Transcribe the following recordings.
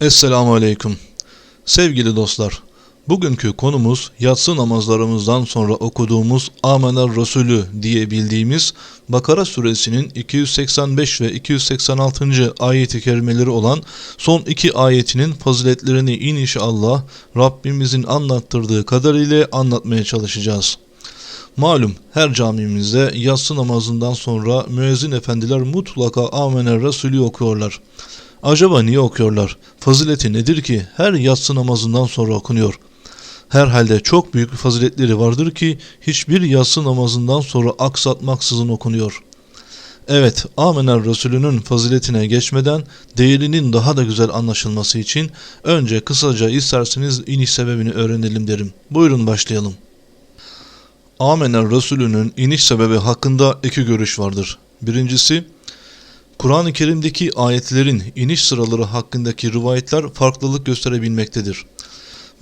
Esselamu Aleyküm. Sevgili dostlar, bugünkü konumuz yatsı namazlarımızdan sonra okuduğumuz Amener Resulü diye bildiğimiz Bakara suresinin 285 ve 286. ayeti kerimeleri olan son iki ayetinin faziletlerini inşallah Rabbimizin anlattırdığı kadarıyla anlatmaya çalışacağız. Malum her camimizde yatsı namazından sonra müezzin efendiler mutlaka Amener Resulü okuyorlar. Acaba niye okuyorlar? Fazileti nedir ki her yatsı namazından sonra okunuyor? Herhalde çok büyük faziletleri vardır ki hiçbir yatsı namazından sonra aksatmaksızın okunuyor. Evet, Amener Resulü'nün faziletine geçmeden değerinin daha da güzel anlaşılması için önce kısaca isterseniz iniş sebebini öğrenelim derim. Buyurun başlayalım. Amener Resulü'nün iniş sebebi hakkında iki görüş vardır. Birincisi, Kur'an-ı Kerim'deki ayetlerin iniş sıraları hakkındaki rivayetler farklılık gösterebilmektedir.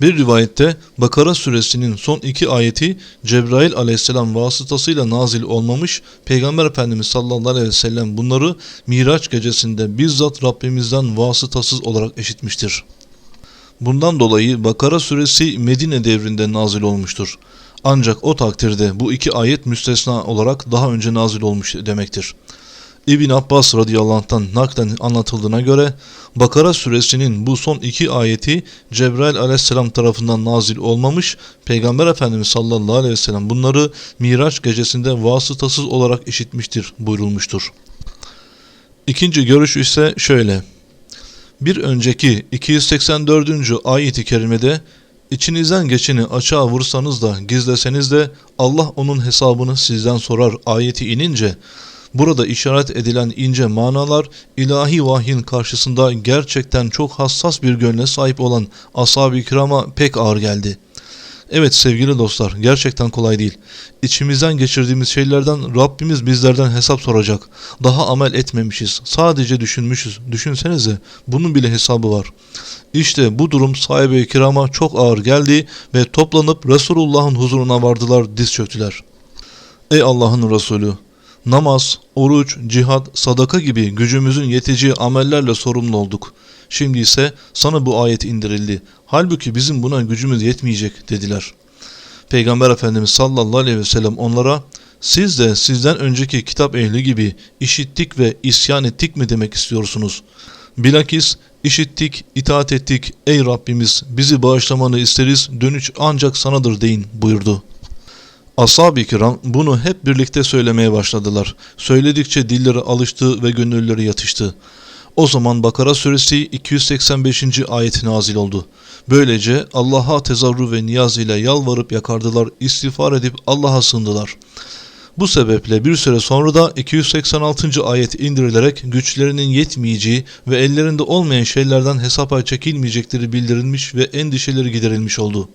Bir rivayette Bakara suresinin son iki ayeti Cebrail aleyhisselam vasıtasıyla nazil olmamış, Peygamber Efendimiz sallallahu aleyhi ve sellem bunları Miraç gecesinde bizzat Rabbimizden vasıtasız olarak eşitmiştir. Bundan dolayı Bakara suresi Medine devrinde nazil olmuştur. Ancak o takdirde bu iki ayet müstesna olarak daha önce nazil olmuş demektir. İbn Abbas radıyallahu anh'tan naklen anlatıldığına göre Bakara suresinin bu son iki ayeti Cebrail aleyhisselam tarafından nazil olmamış, Peygamber Efendimiz sallallahu aleyhi ve sellem bunları Miraç gecesinde vasıtasız olarak işitmiştir buyurulmuştur. İkinci görüş ise şöyle. Bir önceki 284. ayeti kerimede İçinizden geçeni açığa vursanız da gizleseniz de Allah onun hesabını sizden sorar ayeti inince Burada işaret edilen ince manalar ilahi vahyin karşısında gerçekten çok hassas bir gönle sahip olan ashab-ı kirama pek ağır geldi. Evet sevgili dostlar gerçekten kolay değil. İçimizden geçirdiğimiz şeylerden Rabbimiz bizlerden hesap soracak. Daha amel etmemişiz. Sadece düşünmüşüz. Düşünsenize bunun bile hesabı var. İşte bu durum sahibi kirama çok ağır geldi ve toplanıp Resulullah'ın huzuruna vardılar diz çöktüler. Ey Allah'ın Resulü namaz, oruç, cihat, sadaka gibi gücümüzün yeteceği amellerle sorumlu olduk. Şimdi ise sana bu ayet indirildi. Halbuki bizim buna gücümüz yetmeyecek dediler. Peygamber Efendimiz sallallahu aleyhi ve sellem onlara siz de sizden önceki kitap ehli gibi işittik ve isyan ettik mi demek istiyorsunuz? Bilakis işittik, itaat ettik ey Rabbimiz bizi bağışlamanı isteriz dönüş ancak sanadır deyin buyurdu. Ashab-ı kiram bunu hep birlikte söylemeye başladılar. Söyledikçe dilleri alıştı ve gönülleri yatıştı. O zaman Bakara suresi 285. ayet nazil oldu. Böylece Allah'a tezarru ve niyaz ile yalvarıp yakardılar, istiğfar edip Allah'a sığındılar. Bu sebeple bir süre sonra da 286. ayet indirilerek güçlerinin yetmeyeceği ve ellerinde olmayan şeylerden hesaba çekilmeyecekleri bildirilmiş ve endişeleri giderilmiş oldu.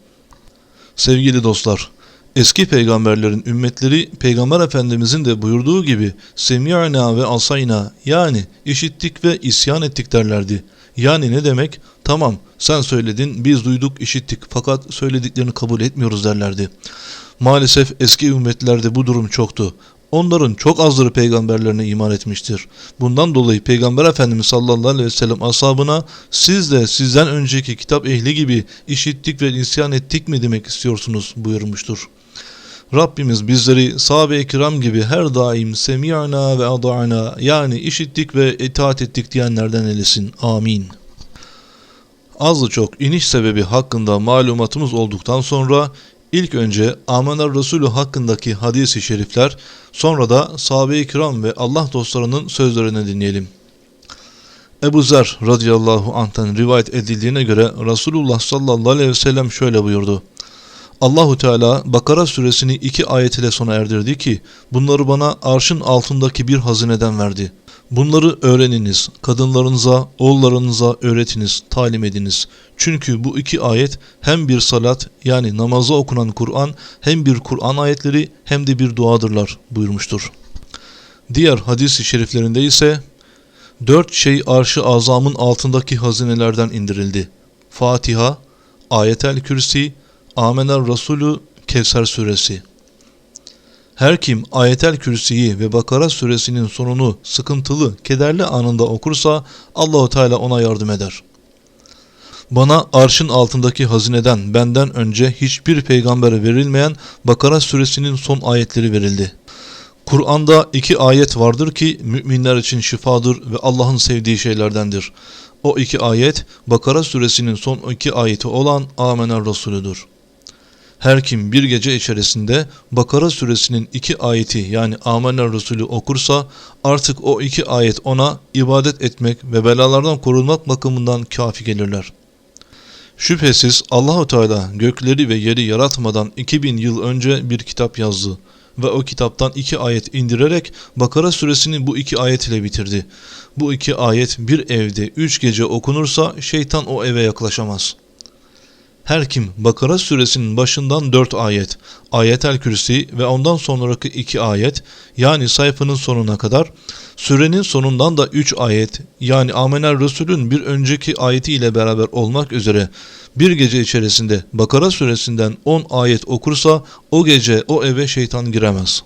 Sevgili dostlar, Eski peygamberlerin ümmetleri peygamber efendimizin de buyurduğu gibi semi'na ve asayna yani işittik ve isyan ettik derlerdi. Yani ne demek? Tamam sen söyledin biz duyduk işittik fakat söylediklerini kabul etmiyoruz derlerdi. Maalesef eski ümmetlerde bu durum çoktu. Onların çok azları peygamberlerine iman etmiştir. Bundan dolayı Peygamber Efendimiz sallallahu aleyhi ve sellem ashabına siz de sizden önceki kitap ehli gibi işittik ve isyan ettik mi demek istiyorsunuz buyurmuştur. Rabbimiz bizleri sahabe-i kiram gibi her daim semi'na ve ada'na yani işittik ve itaat ettik diyenlerden eylesin. Amin. Azı çok iniş sebebi hakkında malumatımız olduktan sonra ilk önce Amener Resulü hakkındaki hadisi şerifler sonra da sahabe-i kiram ve Allah dostlarının sözlerini dinleyelim. Ebu Zer radıyallahu anh'tan rivayet edildiğine göre Resulullah sallallahu aleyhi ve sellem şöyle buyurdu. Allahu Teala Bakara suresini iki ayet ile sona erdirdi ki bunları bana arşın altındaki bir hazineden verdi. Bunları öğreniniz, kadınlarınıza, oğullarınıza öğretiniz, talim ediniz. Çünkü bu iki ayet hem bir salat yani namaza okunan Kur'an hem bir Kur'an ayetleri hem de bir duadırlar buyurmuştur. Diğer hadis-i şeriflerinde ise dört şey arşı azamın altındaki hazinelerden indirildi. Fatiha, Ayetel Kürsi, Amener Resulü Kevser suresi. Her kim ayetel kürsüyü ve Bakara suresinin sonunu sıkıntılı, kederli anında okursa Allahu Teala ona yardım eder. Bana arşın altındaki hazineden benden önce hiçbir peygambere verilmeyen Bakara suresinin son ayetleri verildi. Kur'an'da iki ayet vardır ki müminler için şifadır ve Allah'ın sevdiği şeylerdendir. O iki ayet Bakara suresinin son iki ayeti olan Amener Resulüdür. Her kim bir gece içerisinde Bakara suresinin iki ayeti yani Amener Resulü okursa artık o iki ayet ona ibadet etmek ve belalardan korunmak bakımından kafi gelirler. Şüphesiz Allahu Teala gökleri ve yeri yaratmadan 2000 yıl önce bir kitap yazdı ve o kitaptan iki ayet indirerek Bakara suresini bu iki ayet ile bitirdi. Bu iki ayet bir evde üç gece okunursa şeytan o eve yaklaşamaz.'' Her kim Bakara suresinin başından 4 ayet, ayetel kürsi ve ondan sonraki 2 ayet yani sayfanın sonuna kadar, sürenin sonundan da 3 ayet yani Amener Resul'ün bir önceki ayeti ile beraber olmak üzere bir gece içerisinde Bakara suresinden 10 ayet okursa o gece o eve şeytan giremez.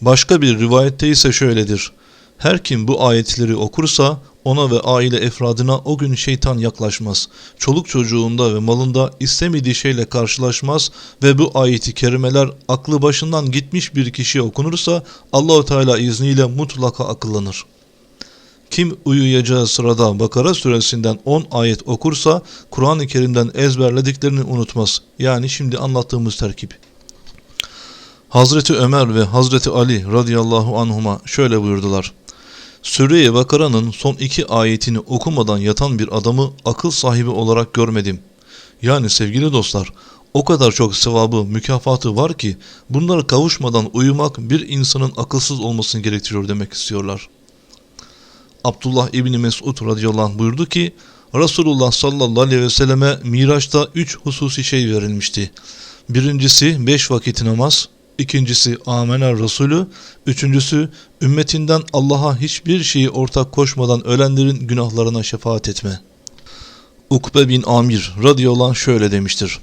Başka bir rivayette ise şöyledir. Her kim bu ayetleri okursa ona ve aile efradına o gün şeytan yaklaşmaz. Çoluk çocuğunda ve malında istemediği şeyle karşılaşmaz ve bu ayeti kerimeler aklı başından gitmiş bir kişiye okunursa Allahu Teala izniyle mutlaka akıllanır. Kim uyuyacağı sırada Bakara suresinden 10 ayet okursa Kur'an-ı Kerim'den ezberlediklerini unutmaz. Yani şimdi anlattığımız terkip. Hazreti Ömer ve Hazreti Ali radıyallahu anhuma şöyle buyurdular. Sure-i Bakara'nın son iki ayetini okumadan yatan bir adamı akıl sahibi olarak görmedim. Yani sevgili dostlar, o kadar çok sevabı, mükafatı var ki bunları kavuşmadan uyumak bir insanın akılsız olmasını gerektiriyor demek istiyorlar. Abdullah İbni Mesud radıyallahu anh buyurdu ki Resulullah sallallahu aleyhi ve selleme Miraç'ta üç hususi şey verilmişti. Birincisi beş vakit namaz, ikincisi Amener Resulü, üçüncüsü ümmetinden Allah'a hiçbir şeyi ortak koşmadan ölenlerin günahlarına şefaat etme. Ukbe bin Amir radıyallahu anh şöyle demiştir.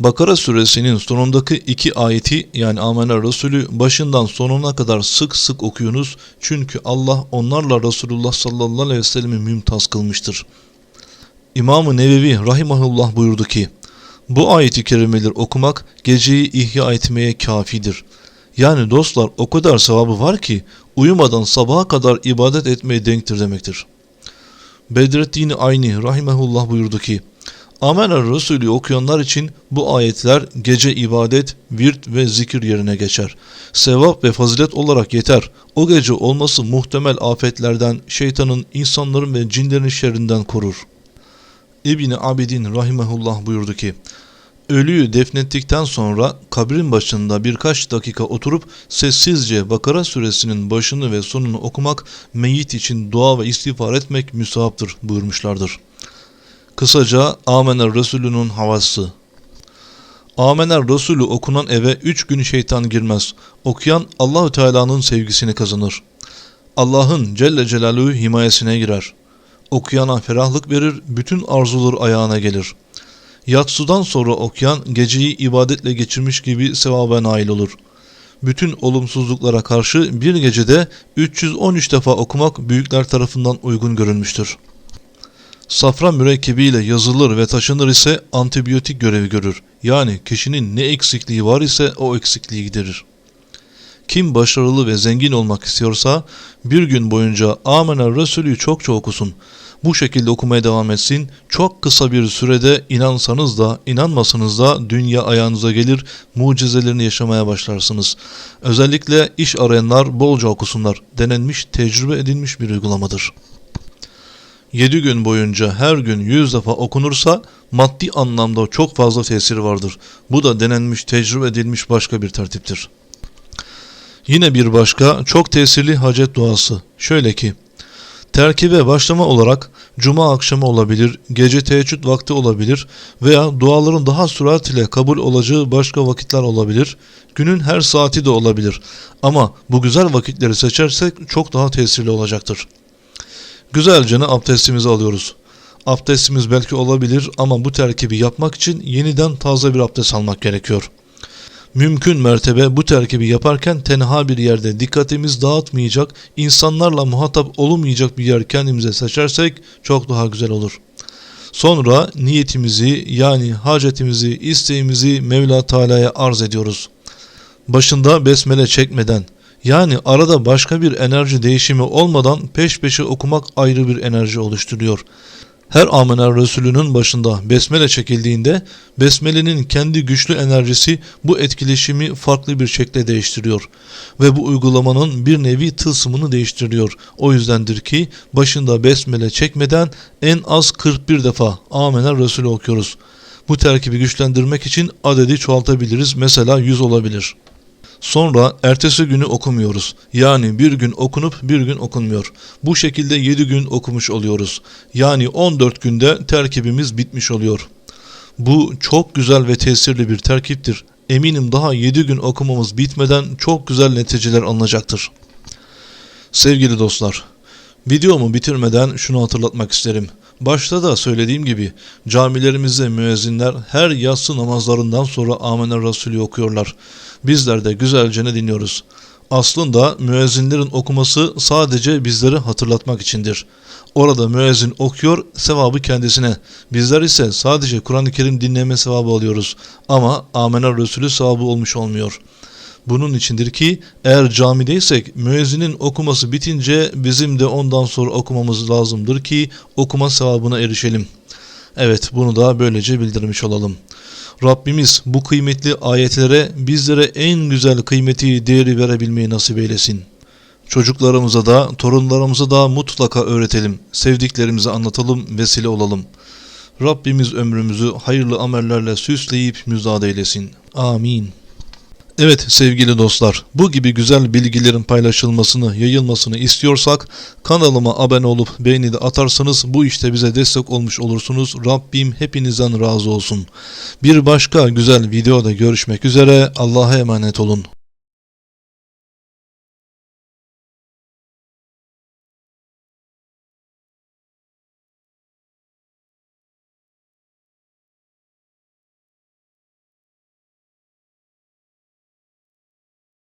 Bakara suresinin sonundaki iki ayeti yani Amener Resulü başından sonuna kadar sık sık okuyunuz çünkü Allah onlarla Resulullah sallallahu aleyhi ve sellemi mümtaz kılmıştır. İmam-ı Nevevi rahimahullah buyurdu ki bu ayeti kerimeleri okumak geceyi ihya etmeye kafidir. Yani dostlar o kadar sevabı var ki uyumadan sabaha kadar ibadet etmeye denktir demektir. Bedrettin Ayni rahimehullah buyurdu ki Amener Resulü okuyanlar için bu ayetler gece ibadet, virt ve zikir yerine geçer. Sevap ve fazilet olarak yeter. O gece olması muhtemel afetlerden, şeytanın, insanların ve cinlerin şerrinden korur.'' İbni Abidin rahimehullah buyurdu ki Ölüyü defnettikten sonra kabrin başında birkaç dakika oturup sessizce Bakara suresinin başını ve sonunu okumak meyit için dua ve istiğfar etmek müsahaptır buyurmuşlardır. Kısaca Amener Resulü'nün havası Amener Resulü okunan eve üç gün şeytan girmez. Okuyan Allahü Teala'nın sevgisini kazanır. Allah'ın Celle Celaluhu himayesine girer. Okuyana ferahlık verir, bütün arzular ayağına gelir. Yatsıdan sonra okuyan geceyi ibadetle geçirmiş gibi sevaba nail olur. Bütün olumsuzluklara karşı bir gecede 313 defa okumak büyükler tarafından uygun görülmüştür. Safra mürekkebiyle yazılır ve taşınır ise antibiyotik görevi görür. Yani kişinin ne eksikliği var ise o eksikliği giderir. Kim başarılı ve zengin olmak istiyorsa bir gün boyunca Amener Resulü çok çok okusun. Bu şekilde okumaya devam etsin. Çok kısa bir sürede inansanız da inanmasanız da dünya ayağınıza gelir, mucizelerini yaşamaya başlarsınız. Özellikle iş arayanlar bolca okusunlar. Denenmiş, tecrübe edilmiş bir uygulamadır. 7 gün boyunca her gün 100 defa okunursa maddi anlamda çok fazla tesiri vardır. Bu da denenmiş, tecrübe edilmiş başka bir tertiptir. Yine bir başka çok tesirli hacet duası. Şöyle ki, terkibe başlama olarak cuma akşamı olabilir, gece teheccüd vakti olabilir veya duaların daha sürat ile kabul olacağı başka vakitler olabilir. Günün her saati de olabilir. Ama bu güzel vakitleri seçersek çok daha tesirli olacaktır. Güzelce abdestimizi alıyoruz. Abdestimiz belki olabilir ama bu terkibi yapmak için yeniden taze bir abdest almak gerekiyor.'' Mümkün mertebe bu terkibi yaparken tenha bir yerde dikkatimiz dağıtmayacak, insanlarla muhatap olmayacak bir yer kendimize seçersek çok daha güzel olur. Sonra niyetimizi yani hacetimizi, isteğimizi Mevla Teala'ya arz ediyoruz. Başında besmele çekmeden yani arada başka bir enerji değişimi olmadan peş peşe okumak ayrı bir enerji oluşturuyor. Her Amener Resulü'nün başında besmele çekildiğinde besmelenin kendi güçlü enerjisi bu etkileşimi farklı bir şekilde değiştiriyor. Ve bu uygulamanın bir nevi tılsımını değiştiriyor. O yüzdendir ki başında besmele çekmeden en az 41 defa Amener Resulü okuyoruz. Bu terkibi güçlendirmek için adedi çoğaltabiliriz. Mesela 100 olabilir. Sonra ertesi günü okumuyoruz. Yani bir gün okunup bir gün okunmuyor. Bu şekilde 7 gün okumuş oluyoruz. Yani 14 günde terkibimiz bitmiş oluyor. Bu çok güzel ve tesirli bir terkiptir. Eminim daha 7 gün okumamız bitmeden çok güzel neticeler alınacaktır. Sevgili dostlar, videomu bitirmeden şunu hatırlatmak isterim. Başta da söylediğim gibi camilerimizde müezzinler her yatsı namazlarından sonra Amener Resulü okuyorlar. Bizler de güzelce ne dinliyoruz. Aslında müezzinlerin okuması sadece bizleri hatırlatmak içindir. Orada müezzin okuyor, sevabı kendisine. Bizler ise sadece Kur'an-ı Kerim dinleme sevabı alıyoruz. Ama Amener Resulü sevabı olmuş olmuyor. Bunun içindir ki eğer camideysek müezzinin okuması bitince bizim de ondan sonra okumamız lazımdır ki okuma sevabına erişelim. Evet bunu da böylece bildirmiş olalım. Rabbimiz bu kıymetli ayetlere bizlere en güzel kıymeti değeri verebilmeyi nasip eylesin. Çocuklarımıza da torunlarımıza da mutlaka öğretelim. Sevdiklerimize anlatalım, vesile olalım. Rabbimiz ömrümüzü hayırlı amellerle süsleyip müzad eylesin. Amin. Evet sevgili dostlar, bu gibi güzel bilgilerin paylaşılmasını, yayılmasını istiyorsak kanalıma abone olup beğeni de atarsanız bu işte bize destek olmuş olursunuz. Rabbim hepinizden razı olsun. Bir başka güzel videoda görüşmek üzere. Allah'a emanet olun.